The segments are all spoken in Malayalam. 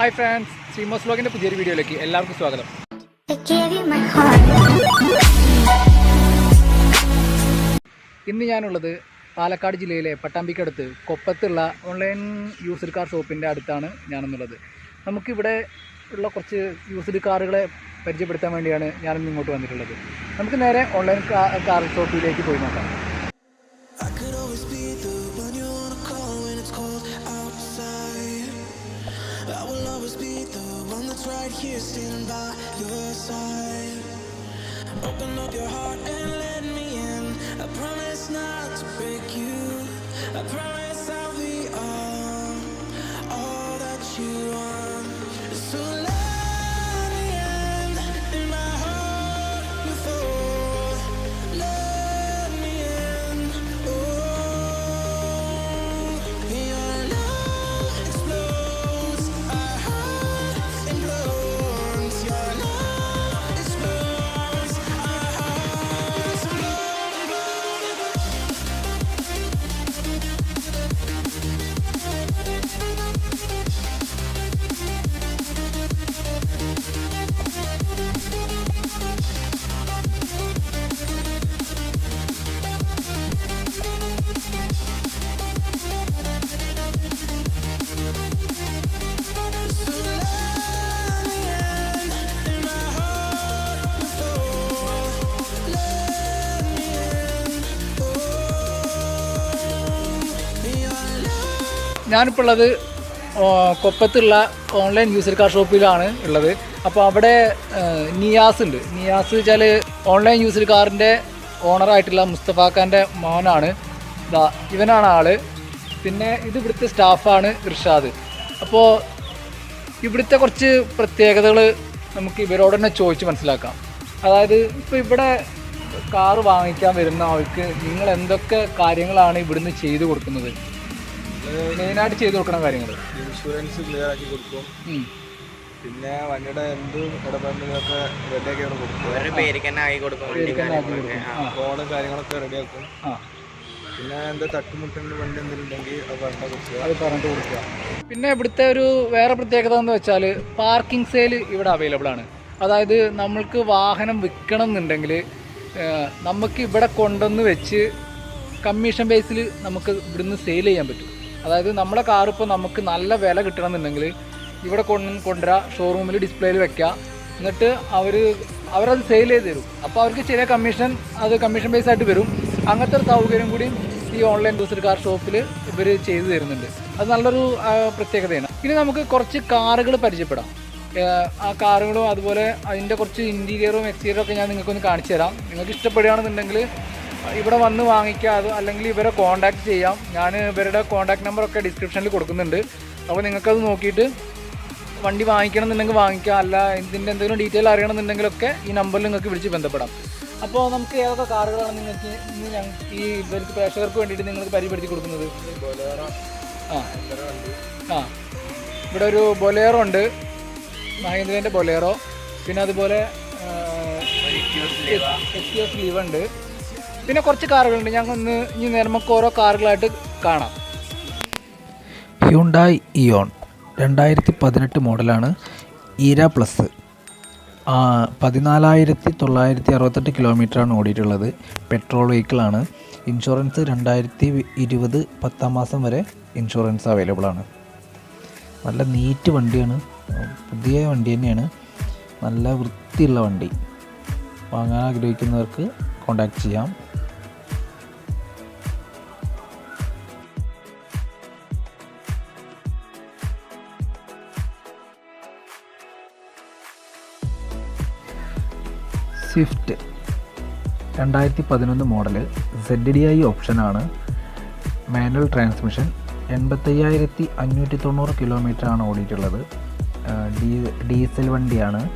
ഹായ് ഫ്രണ്ട്സ് ശ്രീമോസ് വ്ലോഗിന്റെ പുതിയൊരു വീഡിയോയിലേക്ക് എല്ലാവർക്കും സ്വാഗതം. ഇന്ന് ഞാനുള്ളത് പാലക്കാട് ജില്ലയിലെ പട്ടാമ്പിക്കടുത്ത് കൊപ്പത്തുള്ള ഓൺലൈൻ യൂസ്ഡ് കാർ ഷോപ്പിന്റെ അടുത്താണ് ഞാനെന്നുള്ളത്. നമുക്കിവിടെ ഉള്ള കുറച്ച് യൂസ്ഡ് കാറുകളെ പരിചയപ്പെടുത്താൻ വേണ്ടിയാണ് ഞാനിന്ന് ഇങ്ങോട്ട് വന്നിട്ടുള്ളത്. നമുക്ക് നേരെ ഓൺലൈൻ കാർ ഷോപ്പിലേക്ക് പോയി നോക്കാം. One that's right here standing by your side. Open up your heart and let me in. I promise not to break you. I promise ഞാനിപ്പോൾ ഉള്ളത് കൊപ്പത്തുള്ള ഓൺലൈൻ യൂസർ കാർ ഷോപ്പിലാണ് ഉള്ളത്. അപ്പോൾ അവിടെ നിയാസ് ഉണ്ട്. നിയാസ് വെച്ചാൽ ഓൺലൈൻ യൂസർ കാറിന്റെ ഓണറായിട്ടുള്ള മുസ്തഫാഖാന്റെ മോനാണ്. ഇതാ ഇവനാണ് ആൾ. പിന്നെ ഇത് ഇവിടുത്തെ സ്റ്റാഫാണ് ഇർഷാദ്. അപ്പോൾ ഇവിടുത്തെ കുറച്ച് പ്രത്യേകതകൾ നമുക്ക് ഇവരോട് തന്നെ ചോദിച്ച് മനസ്സിലാക്കാം. അതായത് ഇപ്പോൾ ഇവിടെ കാറ് വാങ്ങിക്കാൻ വരുന്ന ആൾക്ക് നിങ്ങൾ എന്തൊക്കെ കാര്യങ്ങളാണ് ഇവിടുന്ന് ചെയ്തു കൊടുക്കുന്നത്? മെയിനായിട്ട് ചെയ്തു കൊടുക്കുന്ന കാര്യങ്ങൾ ഇൻഷുറൻസ് ക്ലിയർ ആക്കി കൊടുക്കും. പിന്നെ വണ്ടിയുടെ എന്ത് ഇടപാടുകളൊക്കെ റെഡിയാക്കി അവിടെ കൊടുക്കും. തന്നെ ആക്കി കൊടുക്കും ഫോണും കാര്യങ്ങളൊക്കെ റെഡിയാക്കും പിന്നെ എന്താ തട്ടുമുട്ടുണ്ട് വണ്ടി എന്തെങ്കിലും ഉണ്ടെങ്കിൽ അത് പറഞ്ഞ കൊടുക്കുക. അത് പറഞ്ഞിട്ട് കൊടുക്കുക. പിന്നെ ഇവിടുത്തെ ഒരു വേറെ പ്രത്യേകത എന്ന് വെച്ചാൽ പാർക്കിംഗ് സെയിൽ ഇവിടെ അവൈലബിൾ ആണ്. അതായത് നമ്മൾക്ക് വാഹനം വിൽക്കണം എന്നുണ്ടെങ്കിൽ നമുക്ക് ഇവിടെ കൊണ്ടുവന്ന് വെച്ച് കമ്മീഷൻ ബേസിൽ നമുക്ക് ഇവിടുന്ന് സെയിൽ ചെയ്യാൻ പറ്റും. അതായത് നമ്മുടെ കാർ ഇപ്പോൾ നമുക്ക് നല്ല വില കിട്ടണമെന്നുണ്ടെങ്കിൽ ഇവിടെ കൊണ്ട് കൊണ്ടുവരാ ഷോറൂമിൽ ഡിസ്പ്ലേയിൽ വെക്കുക എന്നിട്ട് അവർ അവരത് സെയിൽ ചെയ്ത് തരും. അപ്പോൾ അവർക്ക് ചെറിയ കമ്മീഷൻ അത് കമ്മീഷൻ ബേസ് ആയിട്ട് വരും. അങ്ങനത്തെ ഒരു സൗകര്യം കൂടി ഈ ഓൺലൈൻ യൂസർ കാർ ഷോപ്പിൽ ഇവർ ചെയ്തു തരുന്നുണ്ട്. അത് നല്ലൊരു പ്രത്യേകതയാണ്. ഇനി നമുക്ക് കുറച്ച് കാറുകൾ പരിചയപ്പെടാം. ആ കാറുകളും അതുപോലെ അതിന്റെ കുറച്ച് ഇന്റീരിയറും എക്സ്റ്റീരിയറും ഒക്കെ ഞാൻ നിങ്ങൾക്കൊന്ന് കാണിച്ചു തരാം നിങ്ങൾക്ക് ഇഷ്ടപ്പെടുകയാണെന്നുണ്ടെങ്കിൽ ഇവിടെ വന്ന് വാങ്ങിക്കാം. അല്ലെങ്കിൽ ഇവരെ കോൺടാക്ട് ചെയ്യാം. ഞാൻ ഇവരുടെ കോൺടാക്ട് നമ്പറൊക്കെ ഡിസ്ക്രിപ്ഷനിൽ കൊടുക്കുന്നുണ്ട്. അപ്പോൾ നിങ്ങൾക്കത് നോക്കിയിട്ട് വണ്ടി വാങ്ങിക്കണം എന്നുണ്ടെങ്കിൽ വാങ്ങിക്കാം. അല്ല ഇതിന്റെ എന്തെങ്കിലും ഡീറ്റെയിൽ അറിയണമെന്നുണ്ടെങ്കിലൊക്കെ ഈ നമ്പറിൽ നിങ്ങൾക്ക് വിളിച്ച് ബന്ധപ്പെടാം. അപ്പോൾ നമുക്ക് ഏതൊക്കെ കാറുകളാണ് നിങ്ങൾക്ക് ഇന്ന് ഞങ്ങൾ ഈ ഇവർക്ക് പ്രേക്ഷകർക്ക് വേണ്ടിയിട്ട് നിങ്ങൾക്ക് പരിചയപ്പെടുത്തി കൊടുക്കുന്നത്? ആ. ആ. ഇവിടെ ഒരു ബൊലേറോ ഉണ്ട്. മഹേന്ദ്രന്റെ ബൊലേറോ. പിന്നെ അതുപോലെ എക്സ്യൂസ് ലീവ് ഉണ്ട്. പിന്നെ കുറച്ച് കാറുകളുണ്ട്. ഞങ്ങൾ ഒന്ന് ഇനി നമുക്ക് ഓരോ കാറുകളായിട്ട് കാണാം. ഹ്യുണ്ടായി ഇയോൺ രണ്ടായിരത്തി പതിനെട്ട് മോഡലാണ് ഈര പ്ലസ് പതിനാലായിരത്തി തൊള്ളായിരത്തി അറുപത്തെട്ട് കിലോമീറ്ററാണ് ഓടിയിട്ടുള്ളത്. പെട്രോൾ വെഹിക്കിളാണ്. ഇൻഷുറൻസ് രണ്ടായിരത്തി ഇരുപത് പത്താം മാസം വരെ ഇൻഷുറൻസ് അവൈലബിൾ ആണ്. നല്ല നീറ്റ് വണ്ടിയാണ്. പുതിയ വണ്ടി തന്നെയാണ്. നല്ല വൃത്തിയുള്ള വണ്ടി. വാങ്ങാൻ ആഗ്രഹിക്കുന്നവർക്ക് കോൺടാക്റ്റ് ചെയ്യാം. സ്വിഫ്റ്റ് രണ്ടായിരത്തി പതിനൊന്ന് മോഡൽ സെഡ് ഡി ഐ ഓപ്ഷനാണ്. മാനുവൽ ട്രാൻസ്മിഷൻ എൺപത്തയ്യായിരത്തി അഞ്ഞൂറ്റി തൊണ്ണൂറ് കിലോമീറ്ററാണ് ഓടിയിട്ടുള്ളത്. ആ, ഡീ ഡീസൽ വണ്ടിയാണ്.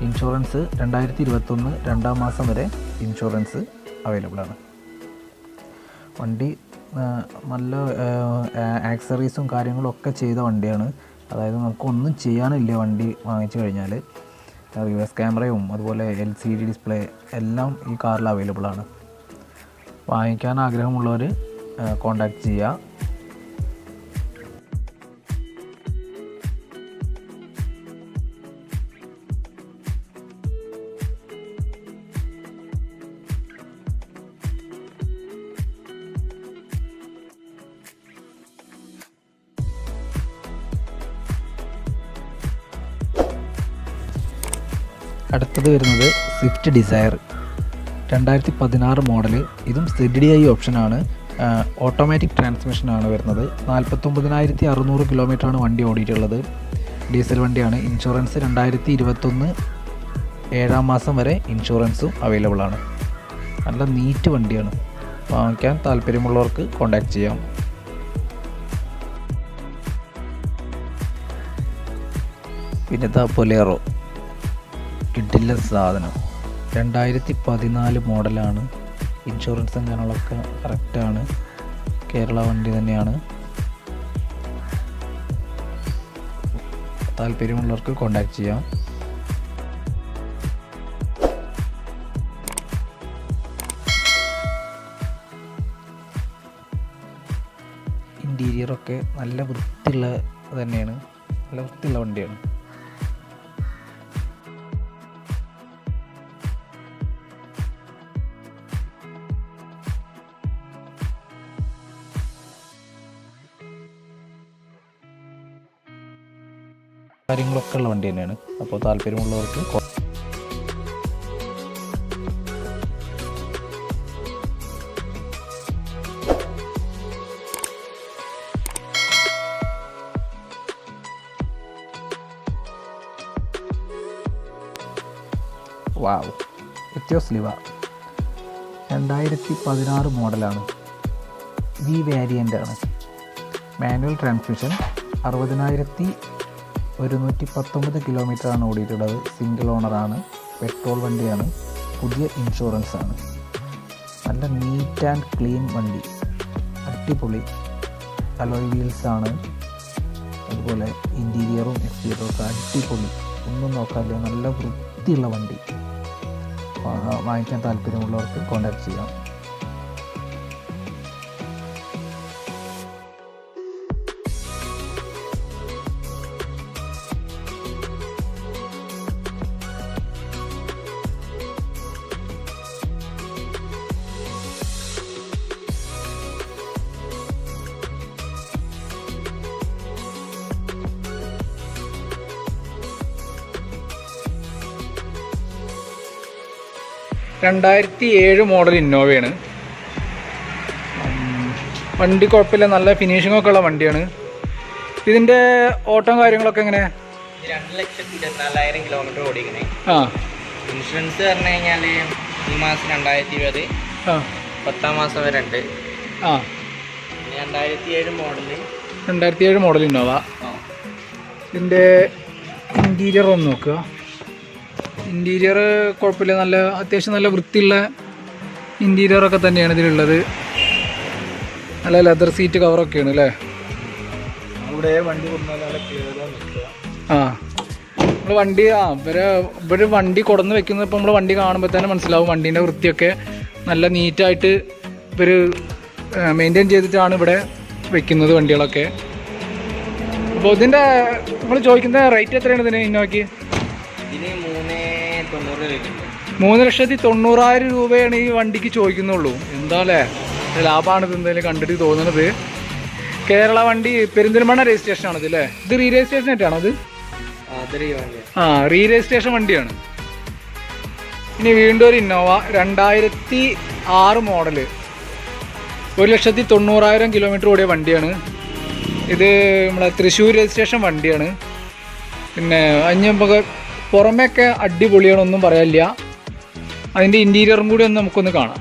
ഇൻഷുറൻസ് രണ്ടായിരത്തി ഇരുപത്തൊന്ന് രണ്ടാം മാസം വരെ ഇൻഷുറൻസ് അവൈലബിൾ ആണ് വണ്ടി നല്ല ആക്സറീസും കാര്യങ്ങളും ഒക്കെ ചെയ്ത വണ്ടിയാണ്. അതായത് നമുക്കൊന്നും ചെയ്യാനില്ല വണ്ടി വാങ്ങിച്ചു കഴിഞ്ഞാൽ റിവേഴ്സ് ക്യാമറയും അതുപോലെ എൽ സി ഡി ഡിസ്പ്ലേ എല്ലാം ഈ കാറിൽ അവൈലബിൾ ആണ് വാങ്ങിക്കാൻ ആഗ്രഹമുള്ളവർ കോണ്ടാക്ട് ചെയ്യുക. അടുത്തത് വരുന്നത് സ്വിഫ്റ്റ് ഡിസയർ രണ്ടായിരത്തി പതിനാറ് മോഡൽ ഇതും സെഡ് ഡി ഐ ഓപ്ഷനാണ് ഓട്ടോമാറ്റിക് ട്രാൻസ്മിഷനാണ് വരുന്നത്. നാൽപ്പത്തൊമ്പതിനായിരത്തി അറുന്നൂറ് കിലോമീറ്ററാണ് വണ്ടി ഓടിയിട്ടുള്ളത്. ഡീസൽ വണ്ടിയാണ്. ഇൻഷുറൻസ് രണ്ടായിരത്തി ഇരുപത്തൊന്ന് ഏഴാം മാസം വരെ ഇൻഷുറൻസും അവൈലബിൾ ആണ്. നല്ല നീറ്റ് വണ്ടിയാണ്. വാങ്ങിക്കാൻ താല്പര്യമുള്ളവർക്ക് കോൺടാക്റ്റ് ചെയ്യാം. പിന്നെ ദ പൊലേറോ കിട്ടില്ല സാധനം. രണ്ടായിരത്തി പതിനാല് മോഡലാണ് ഇൻഷുറൻസ് കാര്യങ്ങളൊക്കെ കറക്റ്റാണ്. കേരള വണ്ടി തന്നെയാണ്. താല്പര്യമുള്ളവർക്ക് കോൺടാക്റ്റ് ചെയ്യാം. ഇന്റീരിയറൊക്കെ നല്ല വൃത്തിയുള്ള തന്നെയാണ്. നല്ല വൃത്തിയുള്ള വണ്ടിയാണ്. കാര്യങ്ങളൊക്കെ ഉള്ള വണ്ടി തന്നെയാണ്. അപ്പോൾ താല്പര്യമുള്ളവർക്ക് വാവ്. എത്തിയോസ് ലിവ രണ്ടായിരത്തി പതിനാറ് മോഡലാണ്. വി വേരിയന്റ് ആണ്. മാനുവൽ ട്രാൻസ്മിഷൻ അറുപതിനായിരത്തി ഒരുന്നൂറ്റി പത്തൊമ്പത് കിലോമീറ്ററാണ് ഓടിയിട്ടുള്ളത്. സിംഗിൾ ഓണറാണ് പെട്രോൾ വണ്ടിയാണ്. പുതിയ ഇൻഷുറൻസ് ആണ്. നല്ല നീറ്റ് ആൻഡ് ക്ലീൻ വണ്ടി. അടിപൊളി. അലോയ് ആണ്. അതുപോലെ ഇന്റീരിയറും എക്സ്റ്റീരിയറും ഒക്കെ അടിപൊളി. ഒന്നും നോക്കാതെ നല്ല വൃത്തിയുള്ള വണ്ടി. വാങ്ങിക്കാൻ താല്പര്യമുള്ളവർക്ക് കോൺടാക്ട് ചെയ്യാം. രണ്ടായിരത്തി ഏഴ് മോഡൽ ഇന്നോവയാണ്. വണ്ടി കുഴപ്പമില്ല നല്ല ഫിനിഷിംഗ് ഒക്കെ ഉള്ള വണ്ടിയാണ്. ഇതിന്റെ ഓട്ടം കാര്യങ്ങളൊക്കെ എങ്ങനെ? രണ്ട് ലക്ഷത്തി ഇരുപത്തിനാലായിരം കിലോമീറ്റർ ഓടിക്കണേ. ആ. ഇൻഷുറൻസ് പറഞ്ഞു കഴിഞ്ഞാൽ ഈ മാസം രണ്ടായിരത്തി ഇരുപത് ആ. പത്താം മാസം വരെ ഉണ്ട്. ആ. രണ്ടായിരത്തി ഏഴ് മോഡൽ. രണ്ടായിരത്തി ഏഴ് മോഡൽ ഇന്നോവ. ഇതിന്റെ ഇന്റീരിയർ ഒന്ന് നോക്കുക. ഇന്റീരിയർ കുഴപ്പമില്ല. നല്ല അത്യാവശ്യം നല്ല വൃത്തിയുള്ള ഇന്റീരിയറൊക്കെ തന്നെയാണ് ഇതിലുള്ളത്. നല്ല ലെതർ സീറ്റ് കവറൊക്കെയാണ് അല്ലേ? ഇവിടെ വണ്ടി ആ. നമ്മൾ വണ്ടി ആ ഇവരെ ഇവർ വണ്ടി കൊടന്ന് വെക്കുന്നത് ഇപ്പം നമ്മൾ വണ്ടി കാണുമ്പോൾ തന്നെ മനസ്സിലാവും വണ്ടീന്റെ വൃത്തിയൊക്കെ നല്ല നീറ്റായിട്ട് ഇവർ മെയിന്റെയിൻ ചെയ്തിട്ടാണ് ഇവിടെ വെക്കുന്നത് വണ്ടികളൊക്കെ. അപ്പോൾ ഇതിന്റെ നമ്മൾ ചോദിക്കുന്ന റേറ്റ് എത്രയാണ് ഇതിന്? ഇന്നോക്ക് ഇതിന് മൂന്ന് മൂന്ന് ലക്ഷത്തി തൊണ്ണൂറായിരം രൂപയാണ് ഈ വണ്ടിക്ക് ചോദിക്കുന്നുള്ളൂ. എന്താ അല്ലേ ലാഭമാണ് ഇത് എന്തായാലും കണ്ടിട്ട് തോന്നുന്നത് കേരള വണ്ടി പെരിന്തൽമണ്ണ രജിസ്ട്രേഷൻ ആണത് അല്ലേ? ഇത് റീ രജിസ്ട്രേഷൻ ആയിട്ടാണോ അത് ആ റീ രജിസ്ട്രേഷൻ വണ്ടിയാണ്. ഇനി വീണ്ടും ഒരു ഇന്നോവ രണ്ടായിരത്തി ആറ് മോഡൽ. ഒരു ലക്ഷത്തി തൊണ്ണൂറായിരം കിലോമീറ്റർ ഓടിയ വണ്ടിയാണ്. ഇത് നമ്മളെ തൃശ്ശൂർ രജിസ്ട്രേഷൻ വണ്ടിയാണ്. പിന്നെ നമുക്ക് പുറമേയൊക്കെ അടിപൊളിയാണ് ഒന്നും പറയാനില്ല. അതിന്റെ ഇന്റീരിയറും കൂടി ഒന്ന് നമുക്കൊന്ന് കാണാം.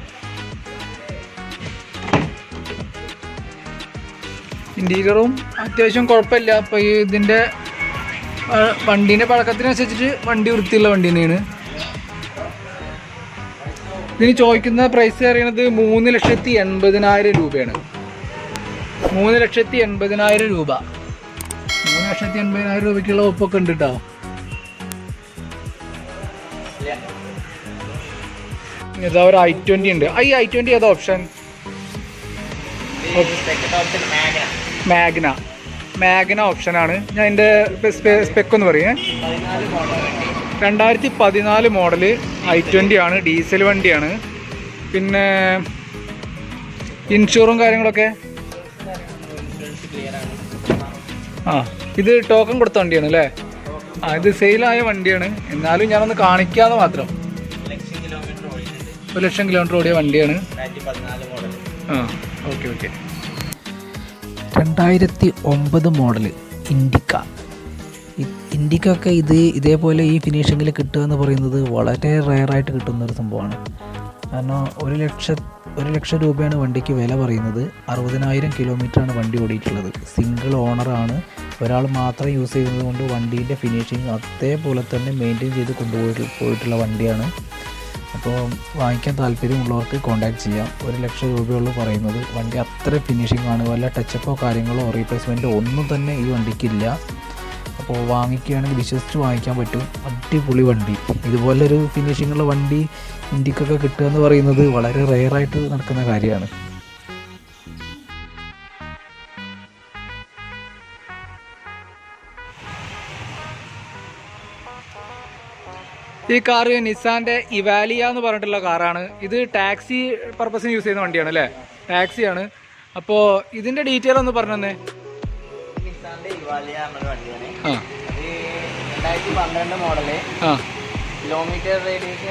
ഇന്റീരിയറും അത്യാവശ്യം കുഴപ്പമില്ല. അപ്പോൾ ഈ ഇതിന്റെ വണ്ടീന്റെ പഴക്കത്തിനനുസരിച്ചിട്ട് വണ്ടി വൃത്തിയുള്ള വണ്ടി തന്നെയാണ് ഇതിന് ചോദിക്കുന്ന പ്രൈസ് അറിയണത് മൂന്ന് ലക്ഷത്തി എൺപതിനായിരം രൂപയാണ്. മൂന്ന് ലക്ഷത്തി എൺപതിനായിരം രൂപ. മൂന്ന് ലക്ഷത്തി എൺപതിനായിരം രൂപയ്ക്കുള്ള ഒപ്പൊക്കെ ഉണ്ട് കേട്ടോ ഇതാ ഒരു ഐ ട്വന്റി ഉണ്ട്. ഐ ഈ ഐ ട്വന്റി ഏതാ ഓപ്ഷൻ മാഗ്ന മാഗ്ന ഓപ്ഷനാണ് ഞാൻ എന്റെ സ്പെക്ക് ഒന്ന് പറയേ. മോഡൽ രണ്ടായിരത്തി പതിനാല് മോഡൽ ഐ ട്വന്റി ആണ് ഡീസൽ വണ്ടിയാണ്. പിന്നെ ഇൻഷുറും കാര്യങ്ങളൊക്കെ? ആ ഇത് ടോക്കൺ കൊടുത്ത വണ്ടിയാണ് അല്ലേ? ആ ഇത് സെയിലായ വണ്ടിയാണ്. എന്നാലും ഞാനൊന്ന് കാണിക്കാതെ മാത്രം. ഒരു ലക്ഷം കിലോമീറ്റർ ഓടിയ വണ്ടിയാണ്. ആ ഓക്കെ ഓക്കെ. രണ്ടായിരത്തി ഒമ്പത് മോഡൽ ഇൻഡിക്ക ഇൻഡിക്ക ഒക്കെ ഇത് ഇതേപോലെ ഈ ഫിനിഷിങ്ങിൽ കിട്ടുക എന്ന് പറയുന്നത് വളരെ റയറായിട്ട് കിട്ടുന്ന ഒരു സംഭവമാണ്. കാരണം ഒരു ലക്ഷ ഒരു ലക്ഷം രൂപയാണ് വണ്ടിക്ക് വില പറയുന്നത്. അറുപതിനായിരം കിലോമീറ്ററാണ് വണ്ടി ഓടിയിട്ടുള്ളത്. സിംഗിൾ ഓണറാണ്. ഒരാൾ മാത്രം യൂസ് ചെയ്യുന്നത് കൊണ്ട് വണ്ടീന്റെ ഫിനിഷിങ് അതേപോലെ തന്നെ മെയിന്റെയിൻ ചെയ്ത് കൊണ്ടുപോയി പോയിട്ടുള്ള വണ്ടിയാണ്. അപ്പോൾ വാങ്ങിക്കാൻ താല്പര്യമുള്ളവർക്ക് കോൺടാക്ട് ചെയ്യാം. ഒരു ലക്ഷം രൂപയുള്ളൂ പറയുന്നത്. വണ്ടി അത്ര ഫിനിഷിംഗ് ആണ്. വല്ല ടച്ചപ്പോ കാര്യങ്ങളോ റീപ്ലേസ്മെന്റോ ഒന്നും തന്നെ ഈ വണ്ടിക്കില്ല. അപ്പോൾ വാങ്ങിക്കുകയാണെങ്കിൽ വിശ്വസിച്ച് വാങ്ങിക്കാൻ പറ്റും. അടിപൊളി വണ്ടി. ഇതുപോലൊരു ഫിനിഷിങ്ങുള്ള വണ്ടി ഇന്ത്യക്കൊക്കെ കിട്ടുക എന്ന് പറയുന്നത് വളരെ റെയറായിട്ട് നടക്കുന്ന കാര്യമാണ്. ഈ കാറ് നിസാന്റെ ഇവാലിയ എന്ന് പറഞ്ഞിട്ടുള്ള കാറാണ്. ഇത് ടാക്സി പർപ്പസിന് യൂസ് ചെയ്യുന്ന വണ്ടിയാണ് അല്ലേ? ടാക്സിയാണ്. അപ്പോ ഇതിന്റെ ഡീറ്റെയിൽ ഒന്ന് പറഞ്ഞു തന്നെ മോഡൽ. കിലോമീറ്റർ റേഡിയസ്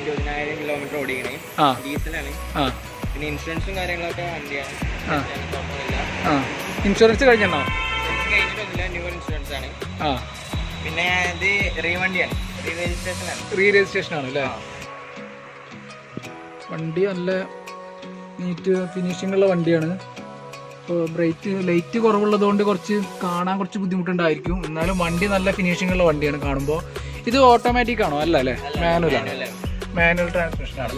ഇരുപതിനായിരം കിലോമീറ്റർ ഓടിക്കണേ. ഡീസലാണ്. ആ. പിന്നെ ഇൻഷുറൻസും കാര്യങ്ങളൊക്കെ വണ്ടിയാണ്. ഇൻഷുറൻസ് കഴിഞ്ഞോ കഴിഞ്ഞിട്ടൊന്നുമില്ല. ന്യൂ ഇൻഷുറൻസ് ആണ് ആ. പിന്നെ ഇത് റീ വണ്ടിയാണ് റീ രജിസ്ട്രേഷൻ ആണ് അല്ലേ? വണ്ടി നല്ല നീറ്റ് ഫിനിഷിംഗ് ഉള്ള വണ്ടിയാണ്. ഇപ്പോൾ ബ്രേക്ക് ലൈറ്റ് കുറവുള്ളതുകൊണ്ട് കുറച്ച് കാണാൻ കുറച്ച് ബുദ്ധിമുട്ടുണ്ടായിരിക്കും. എന്നാലും വണ്ടി നല്ല ഫിനിഷിംഗ് ഉള്ള വണ്ടിയാണ് കാണുമ്പോൾ ഇത് ഓട്ടോമാറ്റിക് ആണോ? അല്ല അല്ലേ? മാനുവൽ ആണ്. മാനുവൽ ട്രാൻസ്മിഷൻ ആണ്.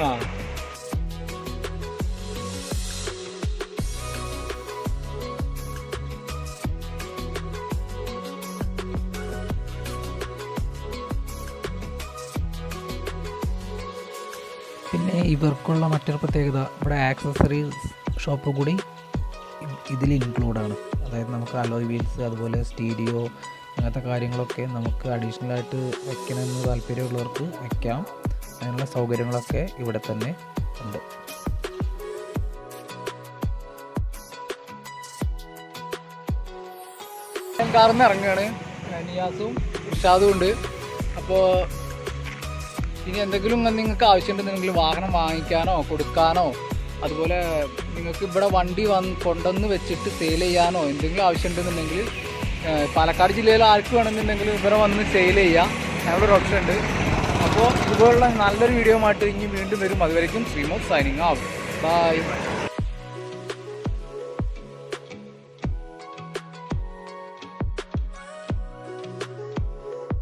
ആ. ഇവർക്കുള്ള മറ്റൊരു പ്രത്യേകത ഇവിടെ ആക്സസറീസ് ഷോപ്പ് കൂടി ഇതിൽ ഇൻക്ലൂഡാണ് അതായത് നമുക്ക് അലോയ് വീൽസ് അതുപോലെ സ്റ്റീരിയോ അങ്ങനത്തെ കാര്യങ്ങളൊക്കെ നമുക്ക് അഡീഷണലായിട്ട് വെക്കണമെന്ന് താല്പര്യമുള്ളവർക്ക് വെക്കാം. അങ്ങനെയുള്ള സൗകര്യങ്ങളൊക്കെ ഇവിടെ തന്നെ ഉണ്ട്. കാറിന്ന് ഇറങ്ങുകയാണ്. നിയാസും ഇർഷാദും ഉണ്ട്. അപ്പോൾ ഇനി എന്തെങ്കിലും നിങ്ങൾക്ക് ആവശ്യമുണ്ടെന്നുണ്ടെങ്കിൽ വാഹനം വാങ്ങിക്കാനോ കൊടുക്കാനോ അതുപോലെ നിങ്ങൾക്ക് ഇവിടെ വണ്ടി വന്ന് കൊണ്ടുവന്ന് വെച്ചിട്ട് സെയിൽ ചെയ്യാനോ എന്തെങ്കിലും ആവശ്യമുണ്ടെന്നുണ്ടെങ്കിൽ പാലക്കാട് ജില്ലയിൽ ആർക്ക് വേണമെന്നുണ്ടെങ്കിൽ ഇവിടെ വന്ന് സെയിൽ ചെയ്യാം. ഞങ്ങളുടെ ഒരു ഓപ്ഷൻ ഉണ്ട്. അപ്പോൾ ഇതുപോലുള്ള നല്ലൊരു വീഡിയോ ആയിട്ട് ഇനി വീണ്ടും വരും. അതുവരേക്കും ശ്രീമോ സൈനിങ് ആവും ബൈ